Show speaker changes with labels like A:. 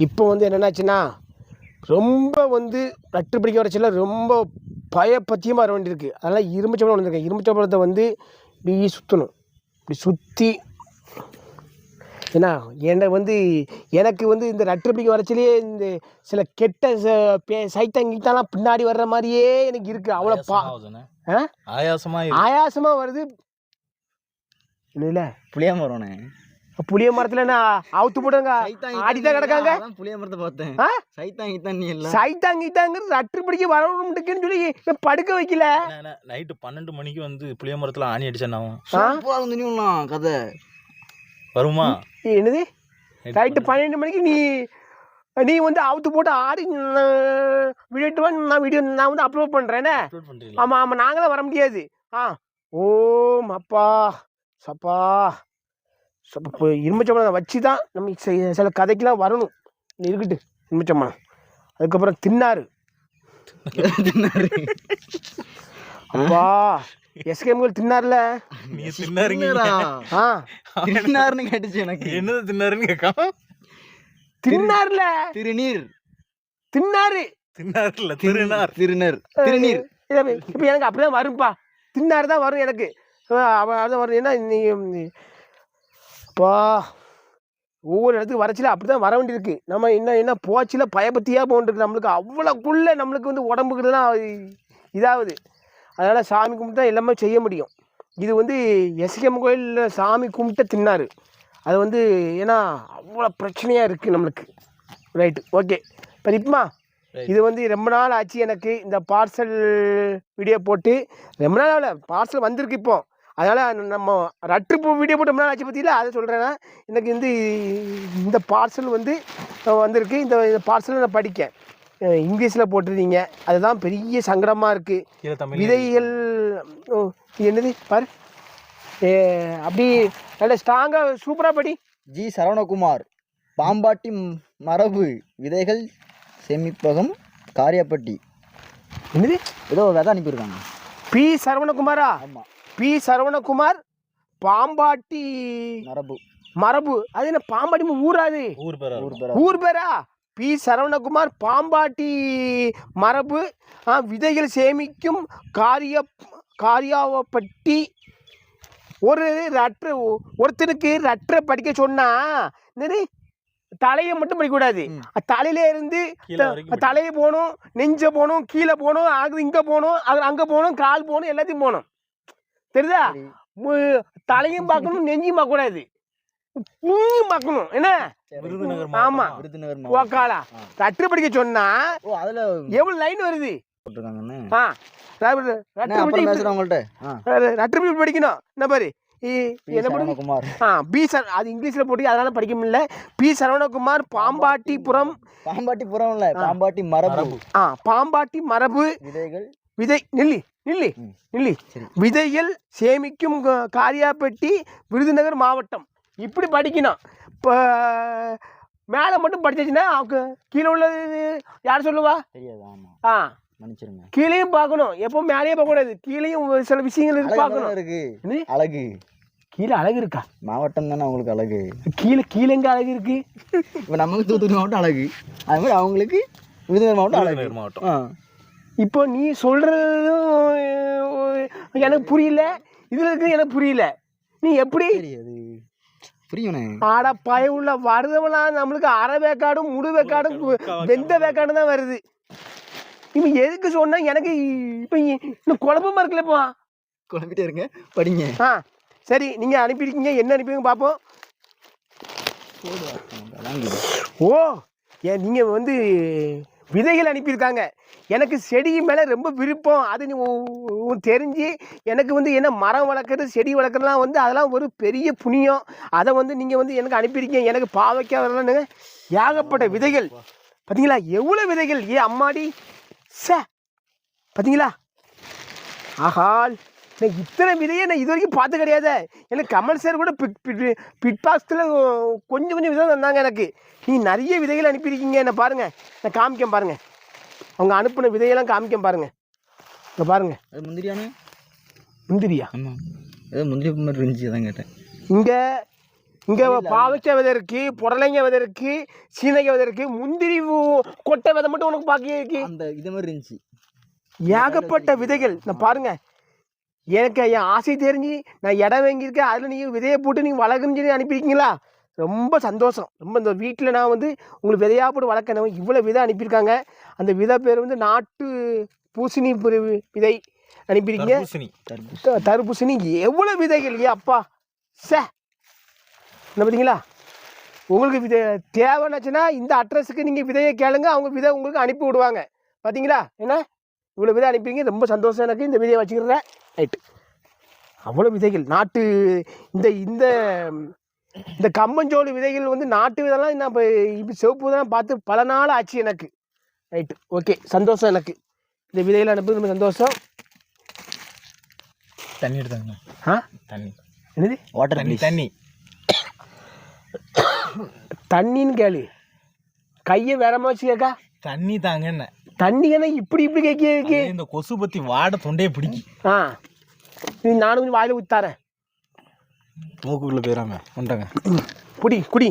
A: இப்போ வந்து என்னென்னாச்சுன்னா ரொம்ப வந்து நட்டு பிடிக்க வரச்சில ரொம்ப பயப்பத்தியமாக வர வேண்டியிருக்கு. அதனால் இரும்புச்சம்பளம் வந்திருக்கேன் இரும்புச்சம்பளத்தை வந்து இப்படி சுற்றணும் இப்படி சுற்றி ஏன்னா என்னை வந்து எனக்கு வந்து இந்த நட்டு பிடிக்க வரச்சிலேயே இந்த சில கெட்ட ச- பே சைத்தங்கிட்டாலாம் பின்னாடி வர்ற மாதிரியே எனக்கு இருக்குது அவ்வளோ பா
B: ஆயாசமா ஆகுதுண்ணே.
A: ஆ?
B: ஆயாசமா இருக்கு.
A: ஆயாசமாக வருது. இல்லை?
C: புளிய மரம்ண்ணே
A: புளிய மரத்தில் நான் அவுத்து போடுங்க ஆடிதான் கிடக்காங்க?
C: புளிய மரத்தை பார்த்தேன். கித்தான் நீ இல்ல
A: சைத்தாங்கிட்டாங்க ரட்டு பிடிக்க வரணும்னுக்குன்னு சொல்லி படுக்க வைக்கல.
B: நைட்டு பன்னெண்டு மணிக்கு வந்து புளிய மரத்துல ஆணி அடிச்சேன்
C: நீலாம் கதை.
B: வருமா?
A: என்னது? நைட்டு பன்னெண்டு. மணிக்கு நீ நீ வந்து அவுத்து போட்டு ஆடி வீடியோ நான் வீடியோ நான் வந்து அப்லோட் பண்ணுறேனே? ஆமாம் ஆமாம் நாங்களாம் வர முடியாது. ஆ ஓம் அப்பா சப்பா. சப்பா இரும்பச்சம்பளம் வச்சு தான் நம்ம சில கதைக்கெலாம் வரணும். இருக்கட்டு இரும்பச்சம்பளம் அதுக்கப்புறம் தின்னாரு. அப்பா எஸ்கேம்கள் தின்னார்ல?
B: நீ தின்னாருங்க.
A: ஆ.
C: தின்னாருன்னு கேட்டுச்சு எனக்கு.
B: என்னது தின்னாருன்னு கேட்காம?
A: தின்னார்ல.
C: திருநீர்.
A: தின்னாரு.
B: தின்னாருல திருநார்.
C: திருநர். திருநீர்.
A: இப்போ எனக்கு அப்படிதான் வரும்பா. தின்னார் தான் வரும் எனக்கு. அஹ் அவ அதான் வரும். ஏன்னா நீ- அப்பா ஒவ்வொரு இடத்துக்கு வரச்சில அப்படி தான் வர வேண்டியிருக்கு. நம்ம என்ன என்ன போச்சில பயபத்தியாக போகிட்டு நம்மளுக்கு. அவ்வளோக்குள்ளே நம்மளுக்கு வந்து உடம்புக்குலாம் இதாகுது. அதனால் சாமி கும்பிட்டா எல்லாமே செய்ய முடியும். இது வந்து எஸ்கேம் கோயிலில் சாமி கும்பிட்ட தின்னாரு. அது வந்து ஏன்னா அவ்வளோ பிரச்சனையாக இருக்குது நம்மளுக்கு. ரைட்டு ஓகே இப்போ
B: Right.
A: இது வந்து ரொம்ப நாள் ஆச்சு எனக்கு இந்த பார்சல் வீடியோ போட்டு. ரொம்ப நாள் ஆகல பார்சல் வந்திருக்கு இப்போ. அதனால் நம்ம ரட்டு பூ வீடியோ போட்டு ரொம்ப நாள் ஆச்சு பற்றியில அதை சொல்கிறேன்னா எனக்கு வந்து இந்த பார்சல் வந்து வந்திருக்கு. இந்த பார்சலை நான் படிக்கேன். இங்கிலீஷில் போட்டிருந்தீங்க. அதுதான் பெரிய சங்கடமாக இருக்குது விதைகள் ஓ இது என்னது? பாரு. ஏ, அப்படி நல்ல ஸ்ட்ராங்காக சூப்பராக படி.
C: ஜி. சரவணகுமார் பாம்பாட்டி மரபு விதைகள் சேமிப்பகம் காரியப்பட்டி.
A: என்னது?
C: ஏதோ விதை அனுப்பியிருக்காங்க.
A: பி. சரவணகுமாரா?
C: ஆமா.
A: பி சரவணகுமார் பாம்பாட்டி
C: மரபு.
A: மரபு. அது என்ன பாம்பாட்டி ஊராது.
B: ஊர் பேரா
A: பி சரவணகுமார் பாம்பாட்டி மரபு. ஆ, விதைகள் சேமிக்கும் காரிய காரியாவப்பட்டி. ஒரு ரற்று ஒருத்தனுக்கு ரற்றை படிக்க சொன்னா என்னது? தலையை மட்டும் படிக்கக்கூடாது. தலையில இருந்து. தலையை போகணும் நெஞ்ச போகணும் கீழே போகணும் அது இங்கே போகணும் அது அங்கே போகணும் கால் போகணும் எல்லாத்தையும் போகணும். தெரியுதா? தலையும் பார்க்கணும் நெஞ்சியும் பார்க்கக்கூடாது பூமியும் பார்க்கணும். என்ன.
B: விருதுநகர்
A: ஆமா.
C: விருதுநகர்.
A: ஓக்காலா படிக்க சொன்னா
C: ஓ அதுல
A: எவ்வளவு லைன் வருது? படிக்கணும். என்ன பாரு? பி சர அது இங்கிலீஷில் போட்டு அதனால படிக்க முடியல. P Saravanakumar Pambattipuram
C: புறம். இல்ல பாம்பாட்டி மரபு
B: மரபு.
A: ஆ பாம்பாட்டி மரபு.
C: விதைகள்.
A: விதை நில்லி நில்லி. நில்லி. விதைகள் சேமிக்கும் காரியாப்பட்டி விருதுநகர் மாவட்டம். இப்படி படிக்கணும். இப்போ மேலே மட்டும் படிச்சாச்சுன்னா அவங்க கீழே உள்ளது யார் சொல்லுவா? ஆ.
C: மன்னிச்சிருங்க.
A: கீழேயும் பார்க்கணும். எப்போ மேலேயும் பார்க்கக்கூடாது. கீழேயும் ஒரு சில விஷயங்கள் இருக்கு பார்க்கணும்.
C: இருக்கு? அழகு.
A: கீழே அழகு இருக்கா?
C: மாவட்டம் தானே அவங்களுக்கு அழகு.
A: கீழே கீழே எங்க அழகு இருக்கு?
C: இப்போ நமக்கு தூத்துக்குடி மாவட்டம் அழகு. அது மாதிரி அவங்களுக்கு விருதுநகர் மாவட்டம் அழகு.
B: விருதுநகர் மாவட்டம்.
C: ஆ.
A: இப்போ நீ சொல்றதும் எனக்கு புரியல. இதுல இருக்கிறது எனக்கு புரியல. நீ எப்படி?
C: புரியுண்ணே
A: ஆட பய உள்ள வருதவெல்லாம் நம்மளுக்கு அரை வேக்காடும் முழு வேக்காடும் வெந்த வேக்காடும் தான் வருது. இவன் எதுக்கு சொன்னா எனக்கு இப்போ இன்னும் குழப்பமா இருக்குல்ல இப்போ?
C: குழம்பிட்டே இருங்க படிங்க.
A: ஆ சரி நீங்க அனுப்பியிருக்கீங்க. என்ன அனுப்பிங்க பார்ப்போம். ஓ ஏன் நீங்கள் வந்து விதைகள் அனுப்பியிருக்காங்க. எனக்கு செடி மேலே ரொம்ப விருப்பம். அது நீ தெரிஞ்சு எனக்கு வந்து என்ன மரம் வளர்க்குறது செடி வளர்க்குறதுலாம் வந்து அதெல்லாம் ஒரு பெரிய புண்ணியம். அதை வந்து நீங்கள் வந்து எனக்கு அனுப்பியிருக்கீங்க. எனக்கு பாவைக்காக வரலான்னு ஏகப்பட்ட விதைகள். பார்த்தீங்களா எவ்வளோ விதைகள்? ஏ அம்மாடி. ச! பார்த்தீங்களா ஆஹால் நான் இத்தனை விதையை நான் இது வரைக்கும் பார்த்து கிடையாது. எனக்கு கமல் சார் கூட பிட் பிட் பாக்ஸில் கொஞ்சம் கொஞ்சம் விதம் தந்தாங்க எனக்கு. நீ நிறைய விதைகள் அனுப்பியிருக்கீங்க. என்ன பாருங்க. நான் காமிக்கேன் பாருங்க. அவங்க அனுப்பின விதையெல்லாம் காமிக்கேன் பாருங்க. இங்கே பாருங்க.
C: அது முந்திரியானே
A: முந்திரியா?
C: ஆமாம் ஏதோ முந்திரி மாதிரி இருந்துச்சு அதான் கேட்டேன்.
A: இங்கே இங்கே பாவச்ச விதை இருக்கு புடலைங்க விதை இருக்கு சீனக விதை இருக்கு முந்திரி கொட்டை விதை மட்டும் உனக்கு பாக்கி இருக்கு.
C: அந்த இது மாதிரி இருந்துச்சு.
A: ஏகப்பட்ட விதைகள். நான் பாருங்க. எனக்கு என் ஆசை தெரிஞ்சு நான் இடம் வாங்கியிருக்கேன். அதில் நீங்கள் விதையை போட்டு நீங்கள் வளர்க்குன்னு சொல்லி அனுப்பியிருக்கீங்களா? ரொம்ப சந்தோஷம். ரொம்ப இந்த வீட்டில் நான் வந்து உங்களுக்கு விதையாக போட்டு வளர்க்கணும் இவ்வளோ விதை அனுப்பியிருக்காங்க. அந்த விதை பேர் வந்து நாட்டு பூசணி விதை அனுப்பியிருக்கீங்க.
B: தர்பூசணி.
A: எவ்வளோ விதைகள் அப்பா? சே. என்ன பார்த்தீங்களா? உங்களுக்கு விதை தேவைன்னாச்சுன்னா இந்த அட்ரஸுக்கு நீங்கள் விதையை கேளுங்க. அவங்க விதை உங்களுக்கு அனுப்பி விடுவாங்க. பார்த்தீங்களா? என்ன? இவ்வளோ விதை அனுப்பிங்க ரொம்ப சந்தோஷம் எனக்கு இந்த விதையை வச்சுக்கிறேன் ரைட்டு அவ்வளோ விதைகள். நாட்டு இந்த இந்த இந்த கம்மஞ்சோளி விதைகள் வந்து நாட்டு விதைலாம் நான் இப்போ இப்போ சிவப்பு தான் பார்த்து பல நாள் ஆச்சு எனக்கு. ரைட்டு ஓகே சந்தோஷம் எனக்கு. இந்த விதைகள் அனுப்புறது ரொம்ப சந்தோஷம்.
B: தண்ணி எடுத்தாங்க
A: ஆ
B: தண்ணி.
A: என்னது?
C: வாட்டர்
B: தண்ணி தண்ணி.
A: தண்ணின்னு கேளு. கையை வேறமா வச்சு கேக்கா?
B: தண்ணி தாங்க என்ன.
A: தண்ணி என்ன இப்படி இப்படி கேட்க
B: இந்த கொசு பத்தி வாட தொண்டையை பிடிக்கி.
A: ஆ. நீ நானும் கொஞ்சம் வாயில ஊத்தாரேன்
B: மூக்குக்குள்ள போயிடாம கொண்டாங்க.
A: குடி குடி.